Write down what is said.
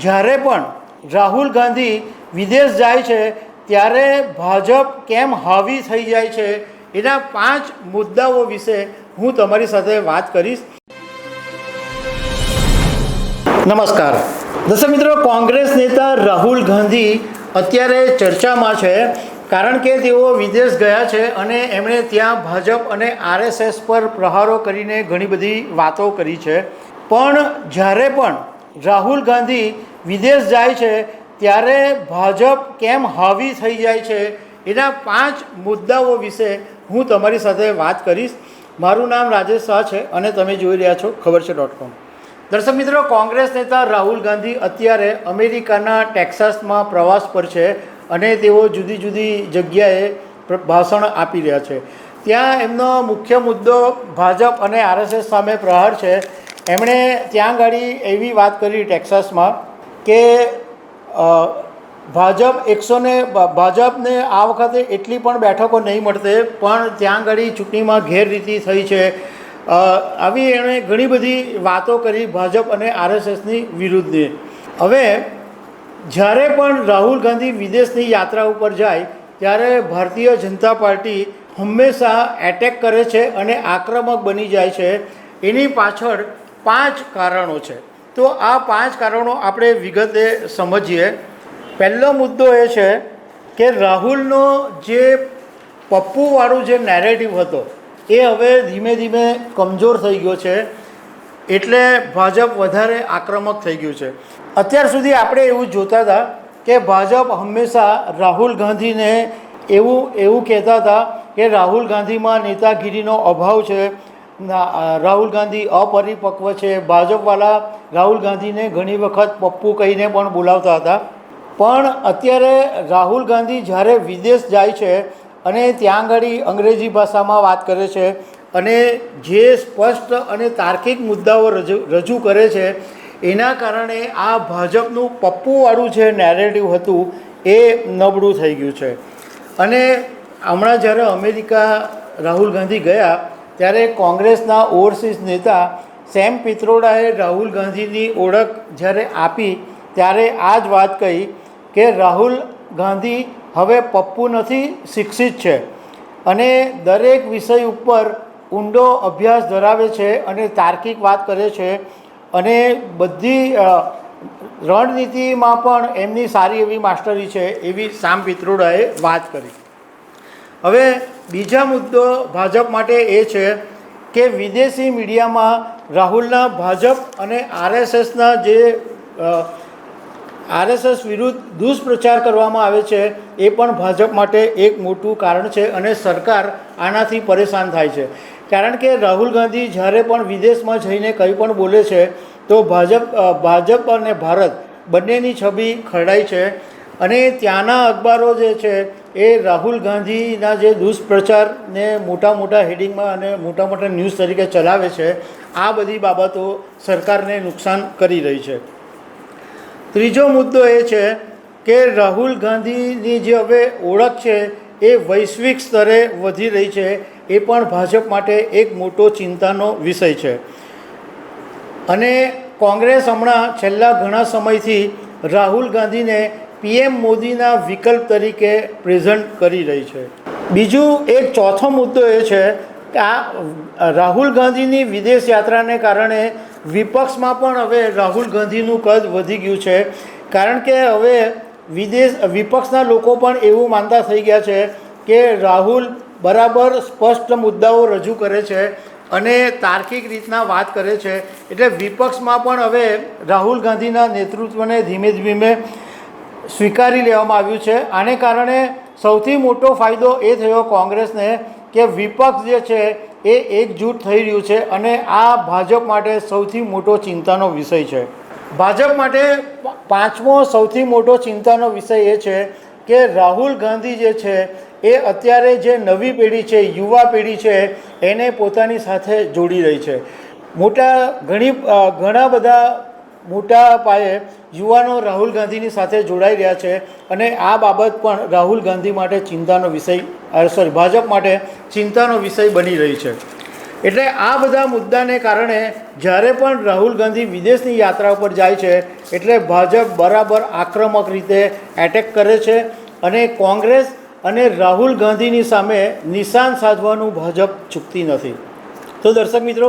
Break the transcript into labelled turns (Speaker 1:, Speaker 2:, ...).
Speaker 1: જ્યારે પણ રાહુલ ગાંધી વિદેશ જાય છે, ત્યારે ભાજપ કેમ હાવી થઈ જાય છે, એના પાંચ મુદ્દાઓ વિશે હું તમારી સાથે વાત કરીશ. નમસ્કાર. દર્શક મિત્રો, કોંગ્રેસ નેતા રાહુલ ગાંધી અત્યારે ચર્ચામાં છે, કારણ કે તેઓ વિદેશ ગયા છે અને એમણે ત્યાં ભાજપ અને આરએસએસ પર પ્રહારો કરીને ઘણી બધી વાતો કરી છે. પણ જ્યારે પણ રાહુલ ગાંધી વિદેશ જાય છે, ત્યારે ભાજપ કેમ હાવી થઈ જાય છે, એના પાંચ મુદ્દાઓ વિશે હું તમારી સાથે વાત કરીશ. મારું નામ રાજેશ શાહ છે અને તમે જોઈ રહ્યા છો ખબર છે ડોટ કોમ દર્શક મિત્રો, કોંગ્રેસ નેતા રાહુલ ગાંધી અત્યારે અમેરિકાના ટેક્સાસમાં પ્રવાસ પર છે અને તેઓ જુદી જુદી જગ્યાએ ભાષણ આપી રહ્યા છે. ત્યાં એમનો મુખ્ય મુદ્દો ભાજપ અને આરએસએસ સામે પ્રહાર છે. એમણે ત્યાં આગળ એવી વાત કરી ટેક્સાસમાં કે ભાજપ એકસો ને ભાજપને આ વખતે એટલી પણ બેઠકો નહીં મળશે, પણ ત્યાં આગળ ચૂંટણીમાં ગેરરીતિ થઈ છે. આવી એણે ઘણી બધી વાતો કરી ભાજપ અને આરએસએસની વિરુદ્ધની. હવે, જ્યારે પણ રાહુલ ગાંધી વિદેશની યાત્રા ઉપર જાય, ત્યારે ભારતીય જનતા પાર્ટી હંમેશા એટેક કરે છે અને આક્રમક બની જાય છે. એની પાછળ પાંચ કારણો છે. તો આ પાંચ કારણો આપણે વિગતે સમજીએ. પહેલો મુદ્દો એ છે કે રાહુલનો જે પપ્પુવાળું જે નેરેટિવ હતો, એ હવે ધીમે ધીમે કમજોર થઈ ગયો છે. એટલે ભાજપ વધારે આક્રમક થઈ ગયું છે. અત્યાર સુધી આપણે એવું જોતા હતા કે ભાજપ હંમેશા રાહુલ ગાંધીને એવું એવું કહેતા હતા કે રાહુલ ગાંધીમાં નેતાગીરીનો અભાવ છે રાહુલ ગાંધી અપરિપક્વ છે. ભાજપવાળા રાહુલ ગાંધીને ઘણી વખત પપ્પુ કહીને પણ બોલાવતા હતા. પણ અત્યારે રાહુલ ગાંધી જ્યારે વિદેશ જાય છે અને ત્યાં આગળ અંગ્રેજી ભાષામાં વાત કરે છે અને જે સ્પષ્ટ અને તાર્કિક મુદ્દાઓ રજૂ રજૂ કરે છે, એના કારણે આ ભાજપનું પપ્પુવાળું જે નેરેટિવ હતું એ નબળું થઈ ગયું છે. અને હમણાં જ્યારે અમેરિકા રાહુલ ગાંધી ગયા ત્યારે કોંગ્રેસના ઓવરસીઝ નેતા સેમ પિત્રોડાએ રાહુલ ગાંધીની ઓળખ જ્યારે આપી, ત્યારે આ જ વાત કહી કે રાહુલ ગાંધી હવે પપ્પુ નથી, શિક્ષિત છે. અને દરેક વિષય ઉપર ઊંડો અભ્યાસ ધરાવે છે અને તાર્કિક વાત કરે છે અને બધી રણનીતિમાં પણ એમની સારી એવી માસ્ટરી છે એવી સામ પિત્રોડાએ વાત કરી. હવે બીજા મુદ્દો ભાજપ માટે એ છે કે વિદેશી મીડિયામાં રાહુલના ભાજપ અને આરએસએસના જે આરએસએસ વિરુદ્ધ દુષ્પ્રચાર કરવામાં આવે છે, એ પણ ભાજપ માટે એક મોટું કારણ છે અને સરકાર આનાથી પરેશાન થાય છે. કારણ કે રાહુલ ગાંધી જ્યારે પણ વિદેશમાં જઈને કંઈ પણ બોલે છે, તો ભાજપ ભાજપ અને ભારત બંનેની છબી ખરડાય છે અને ત્યાંના અખબારો જે છે એ રાહુલ ગાંધીના જે દુષ્પ્રચારને મોટા મોટા હેડિંગમાં અને મોટા મોટા ન્યૂઝ તરીકે ચલાવે છે, આ બધી બાબતો સરકારને નુકસાન કરી રહી છે. ત્રીજો મુદ્દો એ છે કે રાહુલ ગાંધીની જે હવે ઓળખ છે, એ વૈશ્વિક સ્તરે વધી રહી છે, એ પણ ભાજપ માટે એક મોટો ચિંતાનો વિષય છે. અને કોંગ્રેસ હમણાં છેલ્લા ઘણા સમયથી રાહુલ ગાંધીને પીએમ મોદીના વિકલ્પ તરીકે પ્રેઝન્ટ કરી રહી છે. બીજું એક ચોથો મુદ્દો એ છે કે આ રાહુલ ગાંધીની વિદેશ યાત્રાને કારણે વિપક્ષમાં પણ હવે રાહુલ ગાંધીનું કદ વધી ગયું છે. કારણ કે હવે વિદેશ, વિપક્ષના લોકો પણ એવું માનતા થઈ ગયા છે કે રાહુલ બરાબર સ્પષ્ટ મુદ્દાઓ રજૂ કરે છે અને તાર્કિક રીતના વાત કરે છે. એટલે વિપક્ષમાં પણ હવે રાહુલ ગાંધીના નેતૃત્વને ધીમે ધીમે સ્વીકારી લેવામાં આવ્યું છે. આને કારણે સૌથી મોટો ફાયદો એ થયો કોંગ્રેસને કે વિપક્ષ જે છે એ એકજૂટ થઈ રહ્યું છે અને આ ભાજપ માટે સૌથી મોટો ચિંતાનો વિષય છે. ભાજપ માટે પાંચમો સૌથી મોટો ચિંતાનો વિષય એ છે કે રાહુલ ગાંધી જે છે એ અત્યારે જે નવી પેઢી છે, યુવા પેઢી છે, એને પોતાની સાથે જોડી રહી છે. મોટા ઘણી ઘણા બધા મોટા પાયે યુવાનો રાહુલ ગાંધીની સાથે જોડાઈ રહ્યા છે અને આ બાબત પણ રાહુલ ગાંધી માટે ચિંતાનો વિષય સોરી ભાજપ માટે ચિંતાનો વિષય બની રહી છે. એટલે આ બધા મુદ્દાને કારણે જ્યારે પણ રાહુલ ગાંધી વિદેશની યાત્રા ઉપર જાય છે, એટલે ભાજપ બરાબર આક્રમક રીતે એટેક કરે છે અને કોંગ્રેસ અને રાહુલ ગાંધીની સામે નિશાન સાધવાનું ભાજપ ચૂકતી નથી. તો દર્શક મિત્રો